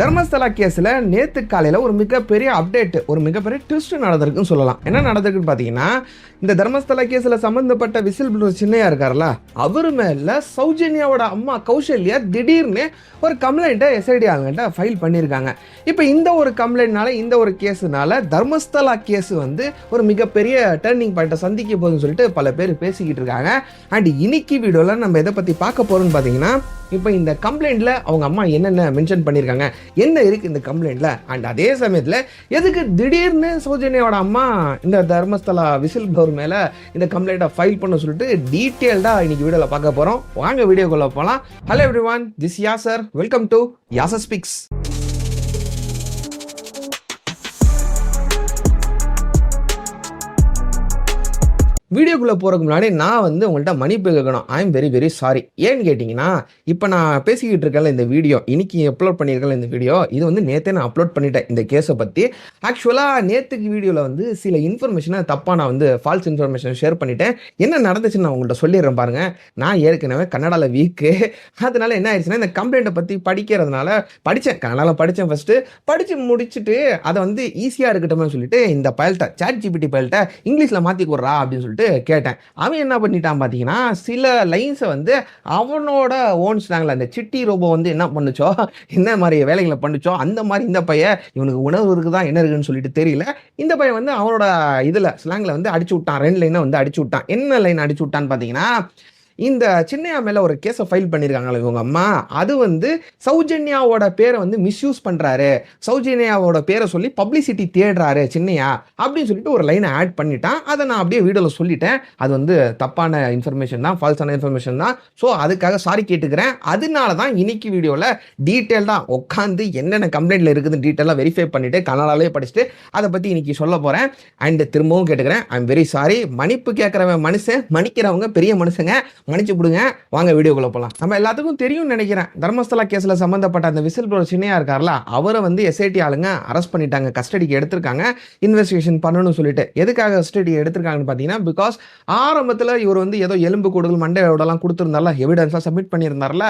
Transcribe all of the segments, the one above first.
தர்மஸ்தலா கேஸில் நேற்று காலையில் ஒரு மிகப்பெரிய அப்டேட் ஒரு மிகப்பெரிய ட்விஸ்ட் நடந்திருக்குன்னு சொல்லலாம். என்ன நடந்திருக்குன்னு பார்த்தீங்கன்னா இந்த தர்மஸ்தலா கேஸில் சம்மந்தப்பட்ட விசில் ப்ளூர் சின்னையா இருக்கார்ல அவர் மேலே சௌஜன்யாவோட அம்மா கௌசல்யா திடீர்னு ஒரு கம்ப்ளைண்ட்டை எஸ்ஐடி அவங்ககிட்ட ஃபைல் பண்ணியிருக்காங்க இப்போ இந்த ஒரு கம்ப்ளைண்ட்னால இந்த ஒரு கேஸுனால தர்மஸ்தலா கேஸ் வந்து ஒரு மிகப்பெரிய டேர்னிங் பாயிண்ட்டை சந்திக்க போகுதுன்னு சொல்லிட்டு பல பேர் பேசிக்கிட்டு இருக்காங்க. அண்ட் இன்னைக்கு வீடியோவில் நம்ம எதை பற்றி பார்க்க போகிறோம்னு பார்த்தீங்கன்னா இப்போ இந்த கம்ப்ளைண்ட்டில் அவங்க அம்மா என்னென்ன மென்ஷன் பண்ணியிருக்காங்க என்ன இருக்குது இந்த கம்ப்ளைண்ட்டில் அண்ட் அதே சமயத்தில் எதுக்கு திடீர்னு சௌஜன்யாவோட அம்மா இந்த தர்மஸ்தலா விசில் பவர் மேலே இந்த கம்ப்ளைண்ட்டை ஃபைல் பண்ண சொல்லிட்டு டீட்டெயில்டாக இன்னைக்கு வீடியோவில் பார்க்க போகிறோம் வாங்க வீடியோக்குள்ளே போகலாம் hello everyone this Yasar welcome to Yasar speaks வீடியோக்குள்ளே போகிறதுக்கு முன்னாடி நான் வந்து உங்கள்கிட்ட மன்னிப்பு கேட்கணும். I am very very sorry ஏன்னு கேட்டிங்கன்னா இப்போ நான் பேசிக்கிட்டு இருக்கேன்ல இந்த வீடியோ இன்னைக்கு அப்லோட் பண்ணியிருக்கேன் இந்த வீடியோ இது வந்து நேற்றே நான் அப்லோட் பண்ணிட்டேன் இந்த கேஸை பற்றி ஆக்சுவலாக நேற்றுக்கு வீடியோவில் வந்து சில இன்ஃபர்மேஷனை தப்பாக நான் வந்து ஃபால்ஸ் இன்ஃபர்மேஷன் ஷேர் பண்ணிட்டேன். என்ன நடந்துச்சுன்னு நான் உங்கள்கிட்ட சொல்லிடுறேன் பாருங்கள் நான் ஏற்கனவே கன்னடாவில் வீக்கு அதனால் என்ன ஆயிடுச்சுன்னா இந்த கம்ப்ளைண்ட்டை பற்றி படிக்கிறதுனால படித்தேன் கன்னடாவில் படித்தேன் ஃபஸ்ட்டு படித்து முடிச்சுட்டு அதை வந்து ஈஸியாக இருக்கட்டும்னு சொல்லிட்டு இந்த பயல்கிட்ட சாட் ஜிபிடி பயல்கிட்ட இங்கிலீஷில் மாற்றி கொடுறா அப்படின்னு சொல்லிட்டு கேட்டேன். அவன் என்ன பண்ணிட்டான் பார்த்தீங்கன்னா சில லைன்ஸை வந்து அவனோட ஓன் ஸ்லாங்கில் அந்த சிட்டி ரோபோ வந்து என்ன பண்ணுச்சோ என்ன மாதிரி வேலைகளை பண்ணுச்சோ அந்த மாதிரி இந்த பையன் இவனுக்கு உணர்வு இருக்குதா என்ன இருக்குன்னு சொல்லிட்டு தெரியல. இந்த பையன் வந்து அவனோட இதில் ஸ்லாங்கில் வந்து அடிச்சு விட்டான். ரெண்டு லைனை வந்து அடிச்சு விட்டான். என்ன லைன் அடிச்சு விட்டான்னு பார்த்தீங்கன்னா இந்த சின்னையா மேலே ஒரு கேஸை ஃபைல் பண்ணியிருக்காங்களே இவங்க அம்மா. அது வந்து சௌஜன்யாவோட பேரை வந்து மிஸ்யூஸ் பண்ணுறாரு சௌஜன்யாவோட பேரை சொல்லி பப்ளிசிட்டி தேடுறாரு சின்னையா அப்படின்னு சொல்லிட்டு ஒரு லைனை ஆட் பண்ணிட்டான். அதை நான் அப்படியே வீடியோவில் சொல்லிட்டேன். அது வந்து தப்பான இன்ஃபர்மேஷன் தான் ஃபால்ஸான இன்ஃபர்மேஷன் தான். ஸோ அதுக்காக சாரி கேட்டுக்கிறேன். அதனால தான் இன்னைக்கு வீடியோவில் டீட்டெயில்டாக உட்காந்து என்னென்ன கம்ப்ளைண்ட்டில் இருக்குதுன்னு டீட்டெயிலாக வெரிஃபை பண்ணிவிட்டு கனடாலே படிச்சுட்டு அதை பற்றி இன்னைக்கு சொல்ல போகிறேன் அண்ட் திரும்பவும் கேட்டுக்கிறேன். ஐ எம் வெரி சாரி மன்னிப்பு கேட்குறவன் மனுஷன் மன்னிக்கிறவங்க பெரிய மனுஷங்க. மன்னிச்சு விடுங்க வாங்க வீடியோக்குள்ள போகலாம் நம்ம எல்லாத்துக்கும் தெரியும்னு நினைக்கிறேன். தர்மஸ்தலா கேஸில் சம்மந்தப்பட்ட அந்த விசில் ப்ளோர் சின்னையா இருக்கார்ல அவரை வந்து எஸ்ஐடி ஆளுங்க அரெஸ்ட் பண்ணிட்டாங்க. கஸ்டடிக்கு எடுத்திருக்காங்க. இன்வெஸ்டிகேஷன் பண்ணணும்னு சொல்லிட்டு. எதுக்காக கஸ்டடி எடுத்திருக்காங்கன்னு பார்த்தீங்கன்னா பிகாஸ் ஆரம்பத்தில் இவர் வந்து ஏதோ எலும்பு கூடுகள் மண்டையோடலாம் கொடுத்துருந்தார்ல எவிடன்ஸாக சப்மிட் பண்ணியிருந்தார்ல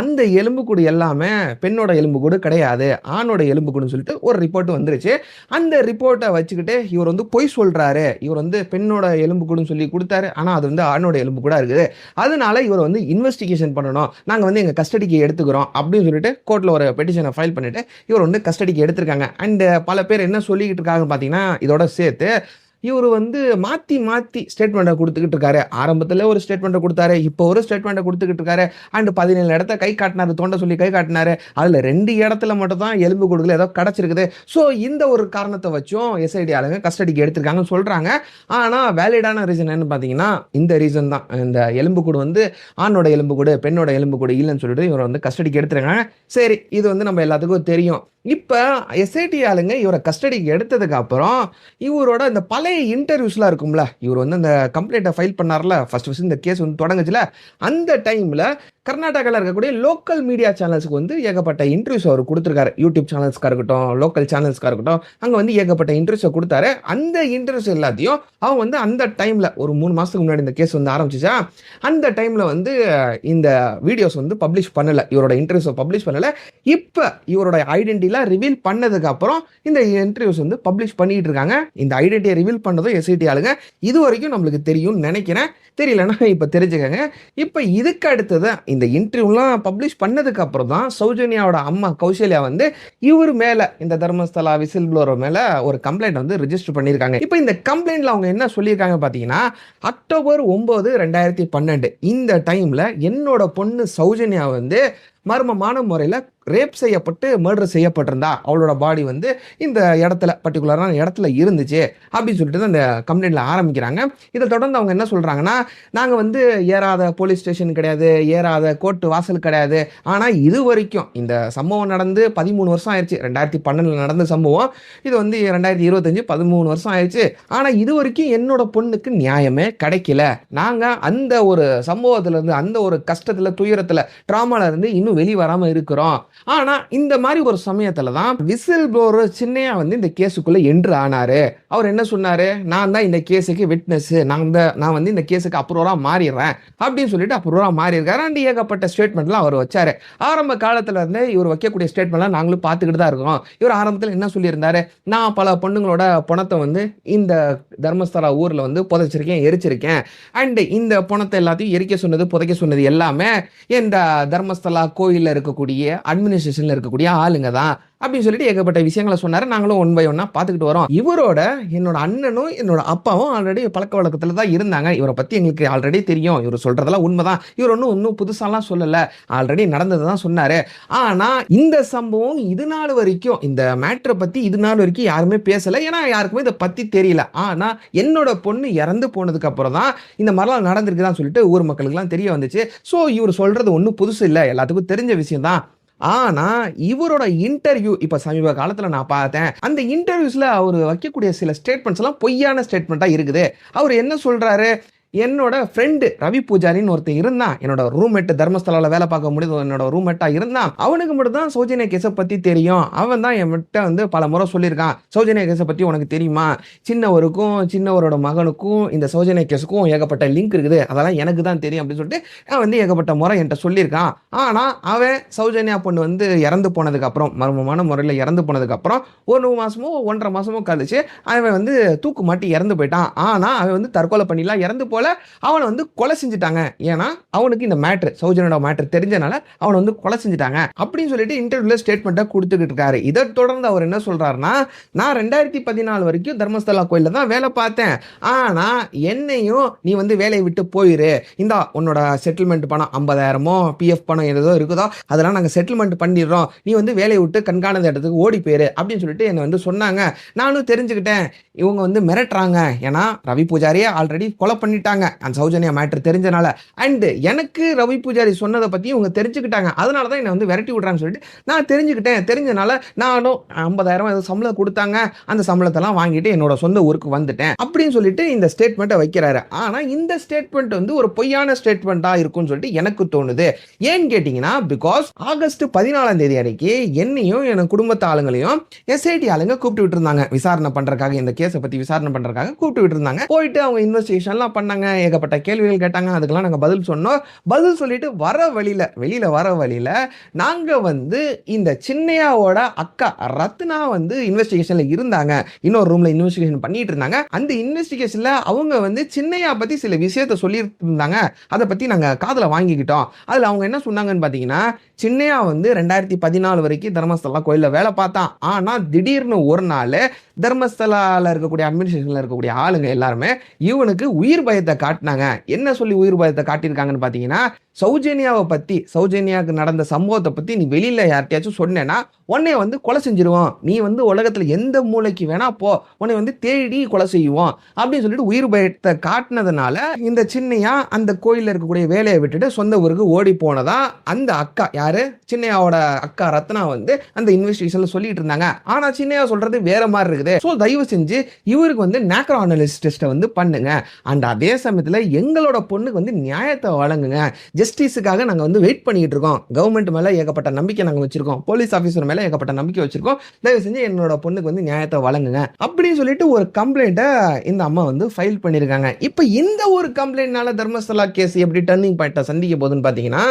அந்த எலும்பு கூடு எல்லாமே பெண்ணோட எலும்பு கூடு கிடையாது ஆணோட எலும்பு கூடுன்னு சொல்லிட்டு ஒரு ரிப்போர்ட் வந்துருச்சு. அந்த ரிப்போர்ட்டை வச்சுக்கிட்டு இவர் வந்து பொய் சொல்கிறாரு இவர் வந்து பெண்ணோட எலும்பு கூடுன்னு சொல்லி கொடுத்தாரு. ஆனால் அது வந்து ஆணோட எலும்பு கூட இருக்குது. அதனால இவர் வந்து இன்வெஸ்டிகேஷன் பண்ணணும். நாங்கள் வந்து எங்கள் கஸ்டடிக்கு எடுத்துக்கிறோம் அப்படின்னு சொல்லிட்டு கோர்ட்டில் ஒரு பெட்டிஷனை ஃபைல் பண்ணிட்டு இவர் வந்து கஸ்டடிக்கு எடுத்திருக்காங்க. அண்ட் பல பேர் என்ன சொல்லிக்கிட்டு இருக்காங்க பார்த்தீங்கன்னா இதோட சேர்த்து இவர் வந்து மாற்றி மாற்றி ஸ்டேட்மெண்ட்டை கொடுத்துக்கிட்டு இருக்காரு. ஆரம்பத்தில் ஒரு ஸ்டேட்மெண்ட்டை கொடுத்தாரு இப்போ ஒரு ஸ்டேட்மெண்ட்டை கொடுத்துக்கிட்டு இருக்காரு. அண்ட் பதினேழு இடத்த கை காட்டினார் தோண்ட சொல்லி கை காட்டினாரு. அதில் ரெண்டு இடத்துல மட்டும் தான் எலும்பு கொடுக்கல ஏதோ கிடச்சிருக்குது. ஸோ இந்த ஒரு காரணத்தை வச்சும் எஸ்ஐடி ஆளுங்க கஸ்டடிக்கு எடுத்திருக்காங்கன்னு சொல்கிறாங்க ஆனால் வேலிடான ரீசன் என்னன்னு பார்த்தீங்கன்னா இந்த ரீசன் தான். இந்த எலும்புக்கூடு வந்து ஆணோட எலும்பு கூடு பெண்ணோட எலும்புக்கூடு இல்லைன்னு சொல்லிட்டு இவரை வந்து கஸ்டடிக்கு எடுத்துருக்காங்க. சரி இது வந்து நம்ம எல்லாத்துக்கும் தெரியும். இப்போ எஸ்ஐடி ஆளுங்க இவரை கஸ்டடிக்கு எடுத்ததுக்கு அப்புறம் இவரோட இந்த பழைய இன்டர்வியூஸ்லாம் இருக்கும்ல இவர் வந்து அந்த கம்ப்ளைண்ட்டை ஃபைல் பண்ணார்ல ஃபர்ஸ்ட் ஃபர்ஸ்ட் இந்த கேஸ் வந்து தொடங்குச்சுல அந்த டைமில் கர்நாடகாவில் இருக்கக்கூடிய லோக்கல் மீடியா சேனல்ஸ்க்கு வந்து ஏகப்பட்ட இன்டர்வியூஸ் அவர் கொடுத்துருக்காரு. யூடியூப் சேனல்ஸ்க்காக இருக்கட்டும் லோக்கல் சேனல்ஸ்க்காக இருக்கட்டும் அங்கே வந்து ஏகப்பட்ட இன்டர்வியூஸை கொடுத்தாரு. அந்த இன்டர்வியூஸ் எல்லாத்தையும் அவன் வந்து அந்த டைமில் ஒரு மூணு மாதத்துக்கு முன்னாடி இந்த கேஸ் வந்து ஆரம்பிச்சிச்சா? அந்த டைமில் வந்து இந்த வீடியோஸ் வந்து பப்ளிஷ் பண்ணலை. இவரோட இன்டர்வியூஸை பப்ளிஷ் பண்ணலை. இப்போ இவரோட ஐடென்டிட்டிலாம் ரிவீல் பண்ணதுக்கு அப்புறம் இந்த இன்டர்வியூஸ் வந்து பப்ளிஷ் பண்ணிட்டு இருக்காங்க. இந்த ஐடென்டிட்டியை ரிவீல் பண்ணதும் எஸ்ஐடி ஆளுங்க. இது வரைக்கும் நம்மளுக்கு தெரியும்னு நினைக்கிறேன். தெரியலன்னா இப்போ தெரிஞ்சுக்கங்க. இப்போ இதுக்கு அடுத்தது இந்த இன்டர்வியூலாம் பப்ளிஷ் பண்ணதுக்கு அப்புறம் தான் சௌஜன்யாவோட அம்மா கௌசல்யா வந்து இவர் மேலே இந்த தர்மஸ்தலா விசில் ப்ளோர் மேலே ஒரு கம்ப்ளைண்ட் வந்து ரிஜிஸ்டர் பண்ணியிருக்காங்க. இப்போ இந்த கம்ப்ளைண்ட்ல அவங்க என்ன சொல்லியிருக்காங்க பார்த்தீங்கன்னா அக்டோபர் ஒம்பது ரெண்டாயிரத்தி பன்னெண்டு இந்த டைமில் என்னோட பொண்ணு சௌஜன்யா வந்து மர்மமான முறையில் ரேப் செய்யப்பட்டு மர்டர் செய்யப்பட்டிருந்தா அவளோட பாடி வந்து இந்த இடத்துல பர்டிகுலரான இடத்துல இருந்துச்சு அப்படின்னு சொல்லிட்டு தான் இந்த கம்ப்ளைண்ட்டில் ஆரம்பிக்கிறாங்க. இதை தொடர்ந்து அவங்க என்ன சொல்கிறாங்கன்னா நாங்கள் வந்து ஏறாத போலீஸ் ஸ்டேஷன் கிடையாது ஏறாத கோர்ட்டு வாசல் கிடையாது. ஆனால் இது வரைக்கும் இந்த சம்பவம் நடந்து பதிமூணு வருஷம் ஆயிடுச்சு ரெண்டாயிரத்தி பன்னெண்டில் நடந்த சம்பவம். இது வந்து ரெண்டாயிரத்தி இருபத்தஞ்சு பதிமூணு வருஷம் ஆயிடுச்சு ஆனால் இது வரைக்கும் என்னோட பொண்ணுக்கு நியாயமே கிடைக்கல. நாங்கள் அந்த ஒரு சம்பவத்துலேருந்து அந்த ஒரு கஷ்டத்தில் துயரத்தில் ட்ராமாவிலேருந்து இருந்து இன்னும் எல்லாரும் வெளி வராம இருக்கிறோம். ஆனால் இந்த மாதிரி ஒரு சமயத்துல தான் விசில் ப்ளோவர் சின்னையா வந்து இந்த கேஸுக்குள்ளே என்ட்ரு ஆனாரு. அவர் என்ன சொன்னார்? நான் தான் இந்த கேஸுக்கு விட்னஸ் நான் இந்த நான் வந்து இந்த கேஸுக்கு அப்ரூவராக மாறிடுறேன். அப்படின்னு சொல்லிட்டு அப்ரூவராக மாறியிருக்காரு. அண்ட் ஏகப்பட்ட ஸ்டேட்மெண்ட்லாம் அவர் வச்சார். ஆரம்ப காலத்தில் இருந்து இவர் வைக்கக்கூடிய ஸ்டேட்மெண்ட்லாம் நாங்களும் பார்த்துக்கிட்டு தான் இருக்கோம். இவர் ஆரம்பத்தில் என்ன சொல்லியிருந்தாரு? நான் பல பொண்ணுங்களோட பணத்தை வந்து இந்த தர்மஸ்தலா ஊரில் வந்து புதைச்சிருக்கேன் எரிச்சிருக்கேன். அண்ட் இந்த பணத்தை எல்லாத்தையும் எரிக்க சொன்னது புதைக்க சொன்னது எல்லாமே இந்த தர்மஸ்தலா கோயிலில் இருக்கக்கூடிய அட்மினிஸ்ட்ரேஷனில் இருக்கக்கூடிய ஆளுங்க தான் அப்படின்னு சொல்லிட்டு ஏகப்பட்ட விஷயங்களை சொன்னார். நாங்களும் ஒன் பை ஒன்னா பார்த்துக்கிட்டு வரோம். இவரோட என்னோட அண்ணனும் என்னோட அப்பாவும் ஆல்ரெடி பழக்க வழக்கத்தில் தான் இருந்தாங்க. இவரை பற்றி எங்களுக்கு ஆல்ரெடி தெரியும். இவர் சொல்கிறதெல்லாம் உண்மைதான். இவர் ஒன்றும் இன்னும் புதுசாலாம் சொல்லலை. ஆல்ரெடி நடந்தது தான் சொன்னார். ஆனால் இந்த சம்பவம் இது நாள் வரைக்கும் இந்த மேட்ரை பற்றி இது நாள் வரைக்கும் யாருமே பேசலை. ஏன்னா யாருக்குமே இதை பற்றி தெரியல. ஆனால் என்னோட பொண்ணு இறந்து போனதுக்கு அப்புறம் தான் இந்த மாதிரிலாம் நடந்திருக்குதான் சொல்லிட்டு ஊர் மக்களுக்குலாம் தெரிய வந்துச்சு. ஸோ இவர் சொல்கிறது ஒன்றும் புதுசு இல்லை. எல்லாத்துக்கும் தெரிஞ்ச விஷயம் தான். ஆனா இவரோட இன்டர்வியூ இப்ப சமீப காலத்துல நான் பார்த்தேன் அந்த இன்டர்வியூஸ்ல அவர் வைக்கக்கூடிய சில ஸ்டேட்மெண்ட்ஸ் எல்லாம் பொய்யான ஸ்டேட்மெண்ட்டா இருக்குது. அவர் என்ன சொல்றாரு? என்னோட ஃப்ரெண்டு ரவி பூஜாரின்னு ஒருத்தன் இருந்தான். என்னோட ரூம்மேட் தர்மஸ்தலாவில் வேலை பார்க்க முடியுது. என்னோட ரூம்மேட்டாக இருந்தான். அவனுக்கு மட்டும் தான் சௌஜன்யா கேஸை பற்றி தெரியும். அவன் தான் என்கிட்ட வந்து பல முறை சொல்லியிருக்கான். சௌஜன்யா கேஸை பற்றி உனக்கு தெரியுமா? சின்னவருக்கும் சின்னவரோட மகனுக்கும் இந்த சௌஜன்யா கேஸுக்கும் ஏகப்பட்ட லிங்க் இருக்குது. அதெல்லாம் எனக்கு தான் தெரியும் அப்படின்னு சொல்லிட்டு அவன் வந்து ஏகப்பட்ட முறை என்கிட்ட சொல்லியிருக்கான். ஆனால் அவன் சௌஜன்யா பொண்ணு வந்து இறந்து போனதுக்கப்புறம் மர்மமான முறையில் இறந்து போனதுக்கப்புறம் ஒரு மாதமோ ஒன்றரை மாதமோ கழிச்சு அவன் வந்து தூக்கு மாட்டி இறந்து போயிட்டான். ஆனால் அவன் வந்து தற்கொலை பண்ணிலாம் இறந்து போல அவனை வந்து கொலை செஞ்சுட்டாங்க. ஏன்னா அவனுக்கு இந்த மேட்ரு சௌஜனோட மேட்ரு தெரிஞ்சனால அவனை வந்து கொலை செஞ்சுட்டாங்க. அப்படின்னு சொல்லிட்டு இன்டர்வியூல ஸ்டேட்மெண்ட்டை கொடுத்துக்கிட்டு இருக்காரு. இதை தொடர்ந்து அவர் என்ன சொல்றாருன்னா நான் ரெண்டாயிரத்தி பதினாலு வரைக்கும் தர்மஸ்தலா கோயிலில் தான் வேலை பார்த்தேன். ஆனா என்னையும் நீ வந்து வேலையை விட்டு போயிரு. இந்தா உன்னோட செட்டில்மெண்ட் பணம் ஐம்பதாயிரமோ பிஎஃப் பணம் ஏதோ இருக்குதோ அதெல்லாம் நாங்கள் செட்டில்மெண்ட் பண்ணிடுறோம். நீ வந்து வேலையை விட்டு கண்காணாத இடத்துக்கு ஓடி போயிரு. அப்படின்னு சொல்லிட்டு என்னை வந்து சொன்னாங்க. நானும் தெரிஞ்சுக்கிட்டேன். இவங்க வந்து மிரட்டுறாங்க. ஏன்னா ரவி பூஜாரியே ஆல்ரெடி கொலை பண்ணிட்டாங்க. அந்த சௌஜன்யா மேட்ரு தெரிஞ்சனால. அண்ட் எனக்கு ரவி பூஜாரி சொன்னதை பற்றி இவங்க தெரிஞ்சுக்கிட்டாங்க. அதனால தான் என்னை வந்து விரட்டி விட்றான்னு சொல்லிட்டு நான் தெரிஞ்சுக்கிட்டேன். தெரிஞ்சனால நானும் ஐம்பதாயிரம் ஏதோ சம்பளம் கொடுத்தாங்க. அந்த சம்பளத்தெல்லாம் வாங்கிட்டு என்னோட சொந்த ஊருக்கு வந்துட்டேன். அப்படின்னு சொல்லிட்டு இந்த ஸ்டேட்மெண்ட்டை வைக்கிறாரு. ஆனால் இந்த ஸ்டேட்மெண்ட் வந்து ஒரு பொய்யான ஸ்டேட்மெண்ட்டாக இருக்கும்னு சொல்லிட்டு எனக்கு தோணுது. ஏன்னு கேட்டிங்கன்னா பிகாஸ் ஆகஸ்ட் பதினாலாம் தேதி அன்னைக்கு என்னையும் என் குடும்பத்து ஆளுங்களையும் எஸ்ஐடி ஆளுங்க கூப்பிட்டு விட்டுருந்தாங்க. விசாரணை பண்ணுறக்காக இந்த கேஸை பற்றி விசாரணை பண்ணுறக்காக கூப்பிட்டு விட்டுருந்தாங்க. போயிட்டு அவங்க இன்வெஸ்டிகேஷன்லாம் பண்ணாங்க. ஏகப்பட்ட கேள்விகள் கேட்டாங்க அதுக்கெல்லாம் நாங்கள் பதில் சொன்னோம். பதில் சொல்லிட்டு வர வழியில வெளியில் வர வழியில நாங்கள் வந்து இந்த சின்னையாவோட அக்கா ரத்னா வந்து இன்வெஸ்டிகேஷனில் இருந்தாங்க. இன்னொரு ரூமில் இன்வெஸ்டிகேஷன் பண்ணிட்டு இருந்தாங்க. அந்த இன்வெஸ்டிகேஷனில் அவங்க வந்து சின்னையா பற்றி சில விஷயத்த சொல்லிட்டு இருந்தாங்க அதை பற்றி நாங்கள் காதில் வாங்கிக்கிட்டோம். அதில் அவங்க என்ன சொன்னாங்கன்னு பார்த்தீங்கன்னா சின்னையா வந்து ரெண்டாயிரத்தி பதினாலு வரைக்கும் தர்மஸ்தலா கோயிலில் வேலை பார்த்தான். ஆனால் திடீர்னு ஒரு நாள் தர்மஸ்தலால இருக்கக்கூடிய அட்மினிஸ்ட்ரேஷனில் இருக்கக்கூடிய ஆளுங்க எல்லாருமே இவனுக்கு உயிர் பயத்தை காட்டினாங்க. என்ன சொல்லி உயிர் பயத்தை காட்டியிருக்காங்கன்னு பார்த்தீங்கன்னா சௌஜன்யாவை பற்றி சௌஜன்யாவுக்கு நடந்த சம்பவத்தை பற்றி நீ வெளியில் யார்கிட்டயாச்சும் சொன்னேன்னா உன்னை வந்து கொலை செஞ்சிருவோம் நீ வந்து உலகத்தில் எந்த மூளைக்கு வேணா போ உன்னை வந்து தேடி கொலை செய்வோம் அப்படின்னு சொல்லிட்டு உயிர் பயத்தை காட்டினதுனால இந்த சின்னையா அந்த கோயிலில் இருக்கக்கூடிய வேலையை விட்டுட்டு சொந்த ஊருக்கு ஓடி போனதா அந்த அக்கா. யாரு? சின்னையாவோட அக்கா ரத்னா வந்து அந்த இன்வெஸ்டிகேஷன்ல சொல்லிட்டு இருந்தாங்க. ஆனா சின்னையா சொல்றது வேற மாதிரி இருக்குது. ஸோ தயவு செஞ்சு இவருக்கு வந்து நேக்ரோ அனலிஸ்ட் டெஸ்ட்டை வந்து பண்ணுங்க. அண்ட் அதே சமயத்தில் எங்களோட பொண்ணுக்கு வந்து நியாயத்தை வழங்குங்க. ஜஸ்டிஸுக்காக நாங்கள் வந்து வெயிட் பண்ணிட்டு இருக்கோம். கவர்மெண்ட் மேலே ஏகப்பட்ட நம்பிக்கை நாங்கள் வச்சிருக்கோம். போலீஸ் ஆஃபீஸர் மேலே ஏகப்பட்ட நம்பிக்கை வச்சிருக்கோம். தயவு செஞ்சு என்னோட பொண்ணுக்கு வந்து நியாயத்தை வழங்குங்க. அப்படின்னு சொல்லிட்டு ஒரு கம்ப்ளைண்ட்டை இந்த அம்மா வந்து ஃபைல் பண்ணியிருக்காங்க இப்போ இந்த ஒரு கம்ப்ளைண்ட்னால தர்மஸ்தலா கேஸ் எப்படி டர்னிங் பாயிண்ட்டை சந்திக்க போகுதுன்னு பார்த்தீங்கன்னா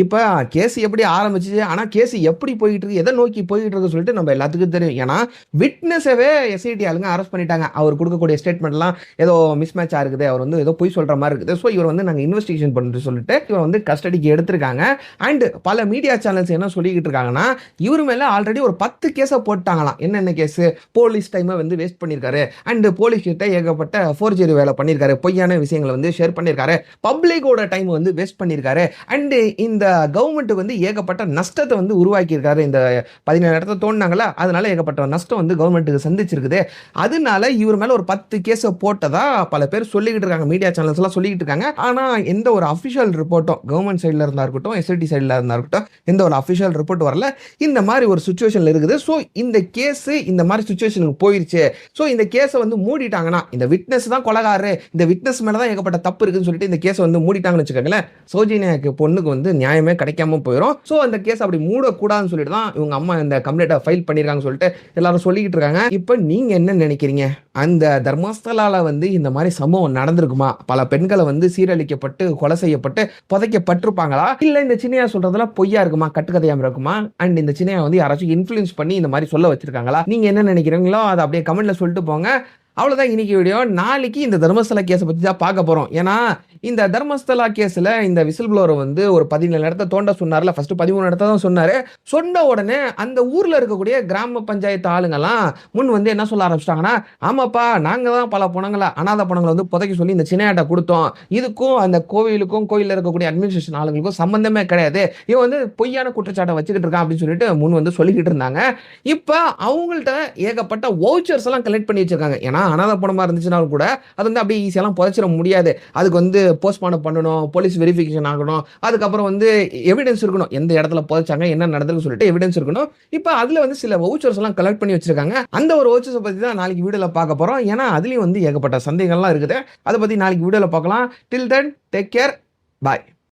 இப்போ கேஸ் எப்படி ஆரம்பிச்சிச்சு? ஆனால் கேஸ் எப்படி போயிட்டு இருக்கு எதை நோக்கி போயிட்டு இருக்கு சொல்லிட்டு நம்ம எல்லாத்துக்கும் தெரியும். ஏன்னா விட்னஸவே எஸ்ஐடி ஆளுங்க அரெஸ்ட் பண்ணிட்டாங்க. அவர் கொடுக்கக்கூடிய ஸ்டேட்மெண்ட்லாம் ஏதோ மிஸ் மேட்ச் இருக்குது. அவர் வந்து ஏதோ பொய் சொல்கிற மாதிரி இருக்குது. ஸோ இவர் வந்து நாங்கள் இன்வெஸ்டிகேஷன் பண்ணிட்டு சொல்லிட்டு இவர் வந்து கஸ்டடிக்கு எடுத்திருக்காங்க. அண்ட் பல மீடியா சேனல்ஸ் என்ன சொல்லிக்கிட்டு இருக்காங்கன்னா இவர் மேலே ஆல்ரெடி ஒரு பத்து கேஸை போட்டாங்களாம். என்னென்ன கேஸ்? போலீஸ் டைமை வந்து வேஸ்ட் பண்ணியிருக்காரு. அண்ட் போலீஸ் கிட்ட ஏகப்பட்ட ஃபோர்ஜரி வேலை பண்ணியிருக்காரு. பொய்யான விஷயங்களை வந்து ஷேர் பண்ணியிருக்காரு. பப்ளிக்கோட டைம் வந்து வேஸ்ட் பண்ணியிருக்காரு. அண்டு இந்த கவர்மெண்ட்டுக்கு வந்து ஏகப்பட்ட நஷ்டத்தை வந்து உருவாக்கியிருக்காரு. இந்த பதினேழு இடத்த தோணுனாங்களா? அதனால ஏகப்பட்ட நஷ்டம் வந்து கவர்மெண்ட்டுக்கு சந்திச்சிருக்குது. அதனால இவர் மேலே ஒரு பத்து கேஸை போட்டதா பல பேர் சொல்லிக்கிட்டு இருக்காங்க. மீடியா சேனல்ஸ் எல்லாம் சொல்லிக்கிட்டு இருக்காங்க. ஆனால் எந்த ஒரு அஃபிஷியல் ரிப்போர்ட்டும் கவர்மெண்ட் சைடில் இருந்தா இருக்கட்டும் எஸ்ஐடி சைடில் இருந்தா இருக்கட்டும் எந்த ஒரு அஃபிஷியல் ரிப்போர்ட் வரல. இந்த மாதிரி ஒரு சுச்சுவேஷன்ல இருக்குது. ஸோ இந்த கேஸ் இந்த மாதிரி சுச்சுவேஷனுக்கு போயிருச்சு. ஸோ இந்த கேஸை வந்து மூடிட்டாங்கன்னா இந்த விட்னஸ் தான் கொலகாரு இந்த விட்னஸ் மேலே தான் ஏகப்பட்ட தப்பு இருக்குன்னு சொல்லிட்டு இந்த கேஸை வந்து மூடிட்டாங்கன்னு வச்சுக்கோங்களேன். சோஜினியாக்கு பொண்ணுக்கு வந்து நியாயம் நியாயமே கிடைக்காம போயிடும் ஸோ அந்த கேஸ் அப்படி மூடக்கூடாதுன்னு சொல்லிட்டு தான் இவங்க அம்மா இந்த கம்ப்ளைண்ட்டை ஃபைல் பண்ணியிருக்காங்கன்னு சொல்லிட்டு எல்லாரும் சொல்லிக்கிட்டு இருக்காங்க. இப்போ நீங்கள் என்ன நினைக்கிறீங்க? அந்த தர்மஸ்தலால வந்து இந்த மாதிரி சம்பவம் நடந்திருக்குமா? பல பெண்களை வந்து சீரழிக்கப்பட்டு கொலை செய்யப்பட்டு புதைக்கப்பட்டிருப்பாங்களா? இல்லை இந்த சின்னையா சொல்றதெல்லாம் பொய்யா இருக்குமா? கட்டுக்கதையாம இருக்குமா? அண்ட் இந்த சின்னையா வந்து யாராச்சும் இன்ஃப்ளூயன்ஸ் பண்ணி இந்த மாதிரி சொல்ல வச்சிருக்காங்களா? நீங்க என்ன நினைக்கிறீங்களோ அதை அப்படியே கமெண்ட்ல சொல்லிட்டு போங்க. அவ்வளோதான் இன்னைக்கு வீடியோ நாளைக்கு இந்த தர்மஸ்தலா கேஸை பற்றி தான் பார்க்க போகிறோம் ஏன்னா இந்த தர்மஸ்தலா கேஸில் இந்த விசில் ப்ளோவர் வந்து ஒரு பதினேழு இடத்த தோண்ட சொன்னார்ல. ஃபஸ்ட்டு பதிமூணு இடத்த தான் சொன்னார். சொன்ன உடனே அந்த ஊரில் இருக்கக்கூடிய கிராம பஞ்சாயத்து ஆளுங்கெல்லாம் முன் வந்து என்ன சொல்ல ஆரம்பிச்சிட்டாங்கன்னா ஆமாப்பா நாங்கள் தான் பல பணங்களை அனாதை பணங்களை வந்து புதைக்க சொல்லி இந்த சின்னையாட்டை கொடுத்தோம். இதுக்கும் அந்த கோவிலுக்கும் கோயிலில் இருக்கக்கூடிய அட்மினிஸ்ட்ரேஷன் ஆளுங்களுக்கும் சம்மந்தமே கிடையாது. இவன் வந்து பொய்யான குற்றச்சாட்டை வச்சுக்கிட்டு இருக்கான் அப்படின்னு சொல்லிட்டு முன் வந்து சொல்லிக்கிட்டு இருந்தாங்க. இப்போ அவங்கள்ட்ட ஏகப்பட்ட வவுச்சர்ஸ் எல்லாம் கலெக்ட் பண்ணி வச்சிருக்காங்க. ஏன்னா அனாத பணமாக இருந்துச்சுனாலும் கூட அது வந்து அப்படியே ஈஸியெல்லாம் புதைச்சிட முடியாது. அதுக்கு வந்து போஸ்ட்மார்ட்டம் பண்ணணும் போலீஸ் வெரிஃபிகேஷன் ஆகணும் அதுக்கப்புறம் வந்து எவிடன்ஸ் இருக்கணும். எந்த இடத்துல புதைச்சாங்க என்ன நடந்ததுன்னு சொல்லிட்டு எவிடன்ஸ் இருக்கணும். இப்போ அதில் வந்து சில வவுச்சர்ஸ் எல்லாம் கலெக்ட் பண்ணி வச்சிருக்காங்க. அந்த ஒரு வவுச்சர்ஸை பற்றி தான் நாளைக்கு வீடியோவில் பார்க்க போகிறோம் ஏன்னா அதுலேயும் வந்து ஏகப்பட்ட சந்தேகங்கள்லாம் இருக்குது. அதை பற்றி நாளைக்கு வீடியோவில் பார்க்கலாம். Till then take care bye